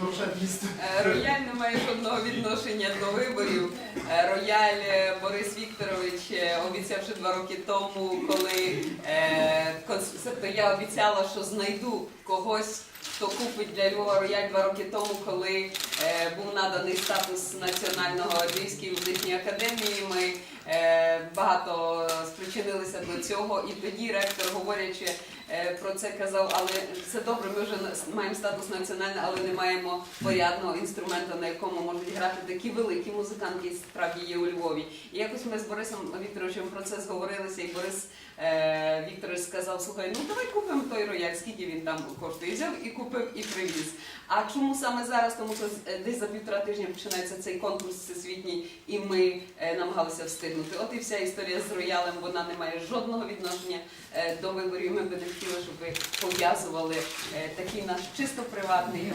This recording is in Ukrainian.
Е, Рояль не має жодного відношення до виборів. Е, Рояль е, Борис Вікторович обіцяв ще два роки тому, коли тобто я обіцяла, що знайду когось. Хто купить для Львова рояль два роки тому, коли був наданий статус національного Львівській музичній академії. Ми багато спричинилися до цього, і тоді ректор, говорячи про це, казав, але це добре, ми вже маємо статус національний, але не маємо порядного інструменту, на якому можуть грати такі великі музиканти, справді є у Львові. І якось ми з Борисом Вікторовичем про це зговорилися, і Борис е, Вікторович сказав: слухай, ну давай купимо той рояль, скільки він там коштує. Взяв і купив, і привіз. А чому саме зараз? Тому що е, десь за півтора тижня починається цей конкурс всесвітній, і ми е, намагалися встигнути. От і вся історія з роялем, вона не має жодного відношення е, до виборів. Ми би не хотіли, щоб ви пов'язували е, такий наш чисто приватний.